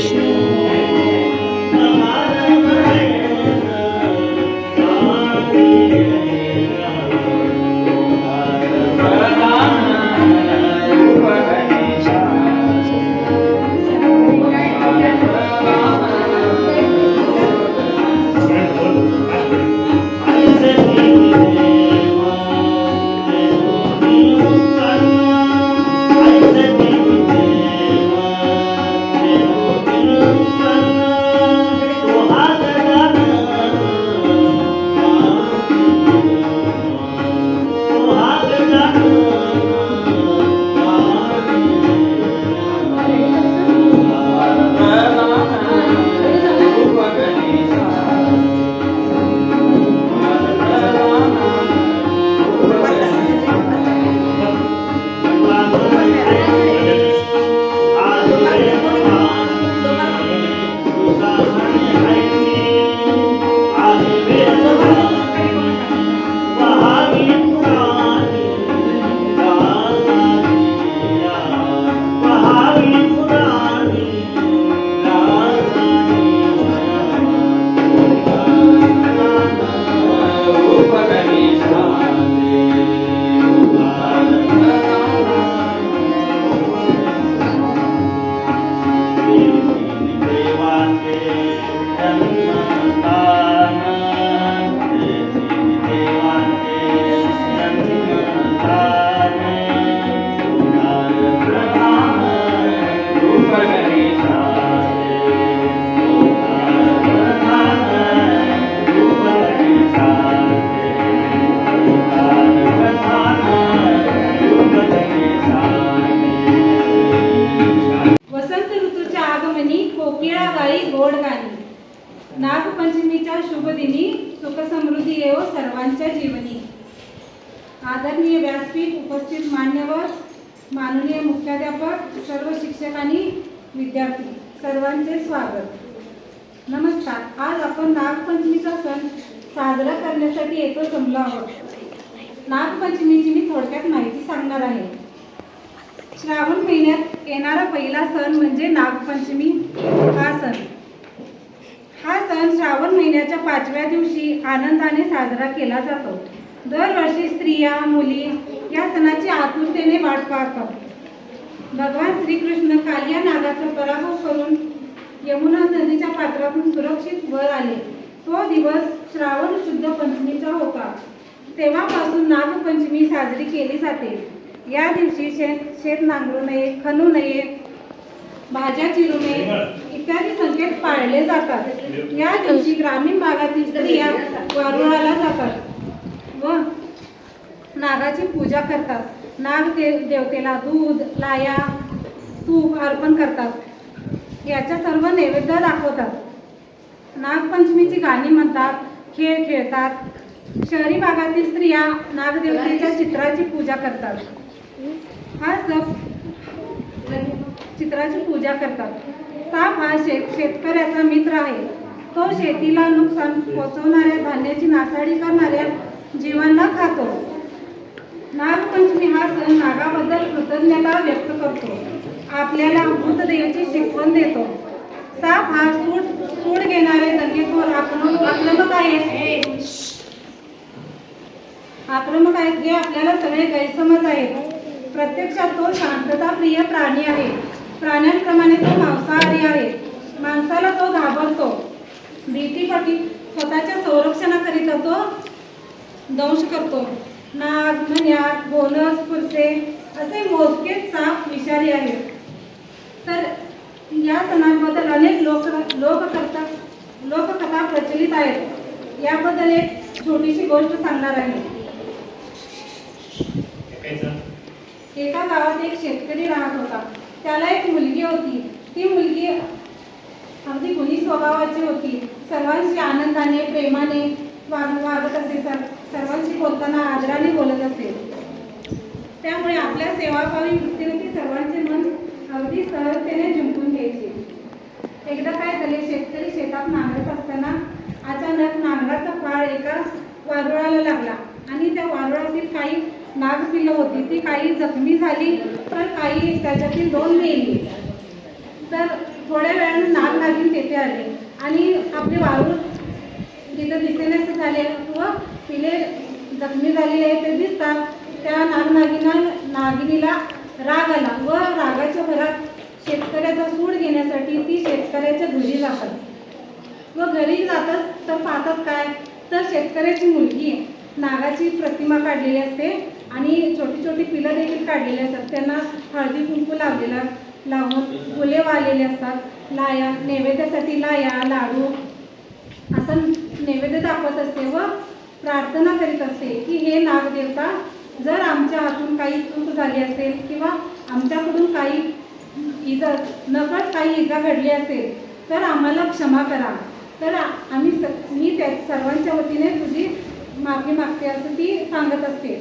Krishna. नागपंचमीच्या शुभ दिनी सुख समृद्धी येवो सर्वांच्या जीवनी. आदरणीय व्यासपीठ उपस्थित मान्यवर माननीय मुख्याध्यापक सर्व शिक्षक आणि विद्यार्थी सर्वांचे स्वागत. नमस्कार. आज आपण नागपंचमीचा सण साजरा करण्यासाठी येतो जमलो आहोत नागपंचमीची मी थोडक्यात माहिती सांगणार आहे. श्रावण महिन्यात येणारा पहिला सण म्हणजे नागपंचमी हा सण. हा सण श्रावण महिन्याच्या पाचव्या दिवशी आनंदाने साजरा केला जातो. दरवर्षी स्त्रिया मुली या सणाची आतुरतेने वाट पाहतात. भगवान श्रीकृष्ण कालिया नागाचा पराभव करून यमुना नदीच्या पात्रातून सुरक्षित वर आले. तो दिवस श्रावण शुद्ध पंचमीचा होता. तेव्हापासून नागपंचमी साजरी केली जाते. या दिवशी शेत शेत नांगरू नये खणू नये भाज्या चिरू इत्यादी संकेत पाळले जातात. या दिवशी ग्रामीण भागातील स्त्रिया वारुळाला जातात व नागाची पूजा करतात. नाग देव देवतेला दूध लाया तूप अर्पण करतात. याच्या सर्व नैवेद्य दाखवतात. नागपंचमीची गाणी म्हणतात खेळ खेळतात. शहरी भागातील स्त्रिया नागदेवतेच्या चित्राची पूजा करतात. हा सण चित्राची पूजा करतात. साप हा शेत शेतकऱ्याचा मित्र आहे. तो शेतीला नुकसान पोचवणाऱ्या धान्याची नासाडी करणाऱ्या जीवांना खातो. नागपंचमी हा सण नागाबद्दल कृतज्ञता व्यक्त करतो. आपल्याला भूतदेवाची शिकवण देतो. साप हा सूड सूड घेणारे दंगेखोर आक्रमक आक्रमक आहेत आक्रमक आहेत हे आपल्याला सगळे गैरसमज आहेत. प्रत्यक्षात तो शांतताप्रिय प्राणी आहे. प्राण्यांप्रमाणे तो मांसाहारी आहे. माणसाला तो घाबरतो. भीतीपाठी स्वतःच्या संरक्षणाकरिता तो दंश करतो. नाग मन्यार बोनस पुरसे असे मोजकेच साप विषारी आहेत. तर या सणांबद्दल अनेक लोक लोककथा लोककथा प्रचलित आहेत. याबद्दल एक छोटीशी गोष्ट सांगणार आहे. एका गावात एक शेतकरी राहत होता. त्याला एक मुलगी होती. ती मुलगी अगदी गुणी स्वभावाची होती. सर्वांशी आनंदाने प्रेमाने वाग वागत असे. सर सर्वांशी बोलताना आदराने बोलत असे. त्यामुळे आपल्या सेवाभावी वृत्तीने ती सर्वांचे मन अगदी सहजतेने जिंकून घ्यायची. एकदा काय झाले शेतकरी शेतात नांगरत असताना अचानक नांगराचा फाळ एका वारुळाला लागला आणि त्या वारुळातील काही नागपिल्लं होती. ती काही जखमी झाली तर काही त्याच्यातील दोन मेली. तर थोड्या वेळाने नाग नागिन तेथे आले. आणि आपले वाळू तिथं दिसेनासे झाले. व तिले जखमी झालेले आहे ते दिसतात त्या नागनागिना नागिनीला राग आला. व रागाच्या भरात शेतकऱ्याचा सूड घेण्यासाठी ती शेतकऱ्याच्या घरी जातात. व घरी जातात तर पाहतात काय? तर शेतकऱ्याची मुलगी नागाची प्रतिमा काढलेली असते. आणि छोटी छोटी पिलं देखील काढलेली असतात. त्यांना हळदी कुंकू लावलेला लावून फुले वाळलेले असतात. लाया नैवेद्यासाठी लाया लाडू असं नैवेद्य दाखवत असते व प्रार्थना करीत असते की हे नागदेवता जर आमच्या हातून काही चूक झाली असेल किंवा आमच्याकडून काही इजा नकळत काही इजा घडली असेल तर आम्हाला क्षमा करा. तर आम्ही स मी त्या सर्वांच्या वतीने तुझी माफी मागते असं ती सांगत असते.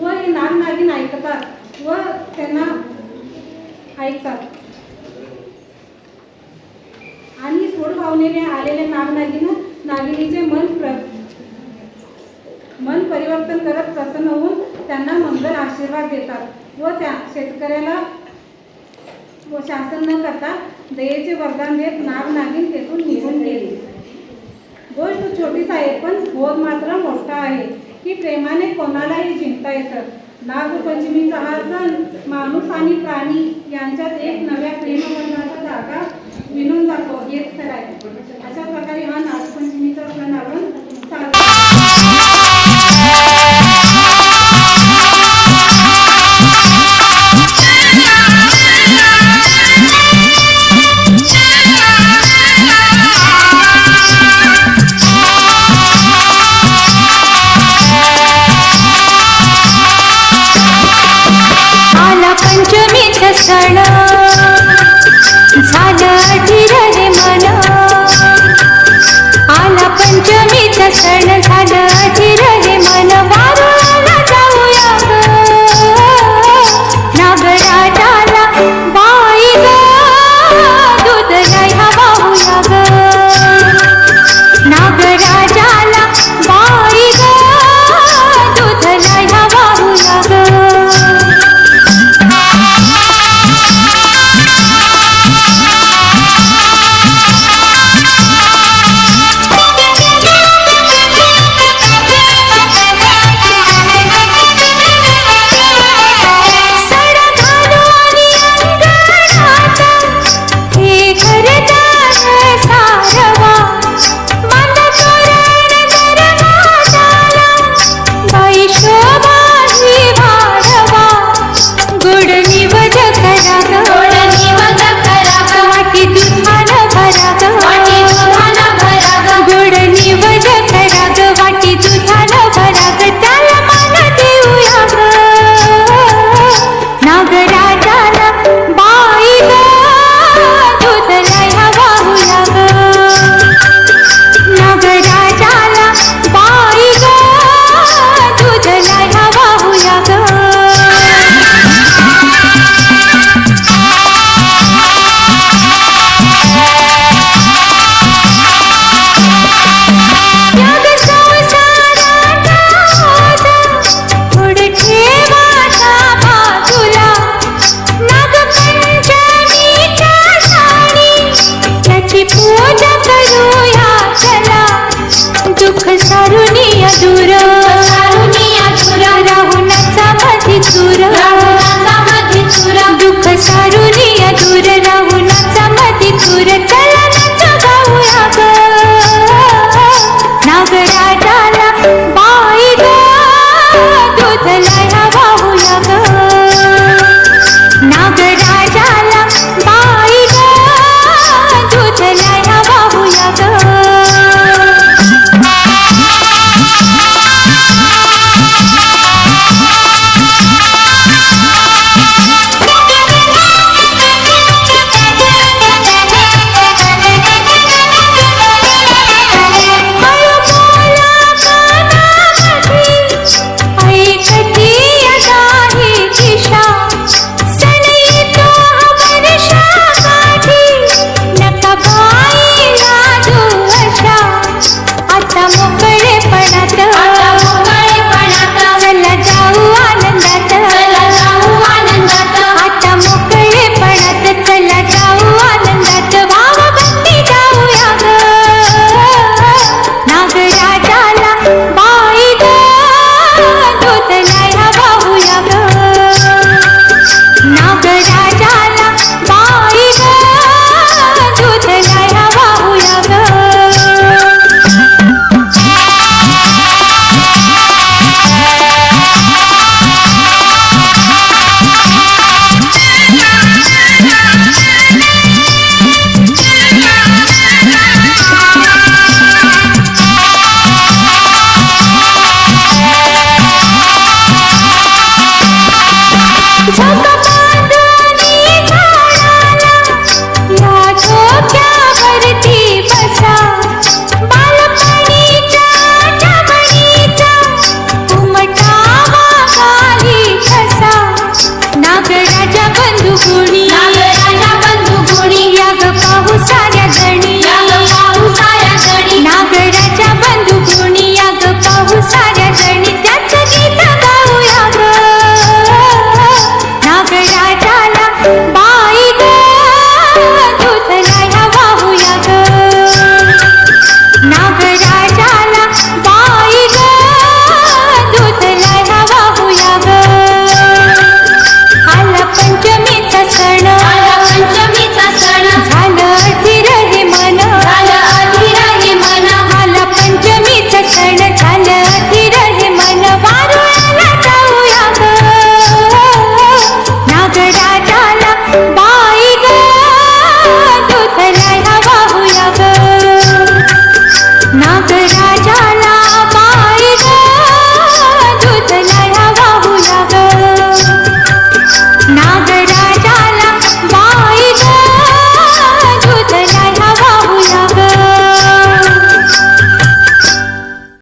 व हे नाग नागिन ऐकतात व त्यांना ऐकतात आणि सोड भावनेने आलेले नाग नागिन नागिनीचे मन प्र मन परिवर्तन करत प्रसन्न होऊन त्यांना मंगल आशीर्वाद देतात. व त्या शेतकऱ्याला व शासन न करता दयेचे वरदान देत नाग नागिन तेथून निघून गेले. गोष्ट छोटीच आहे पण भोग मात्र मोठा आहे. की प्रेमाने कोणालाही जिंकता येतं. नागपंचमीचा हा सण माणूस आणि प्राणी यांच्यात एक नव्या प्रेमबंधाचा जागा विणून जातो हेच करायचं आहे. अशा प्रकारे हा नागपंचमीचा सण आपण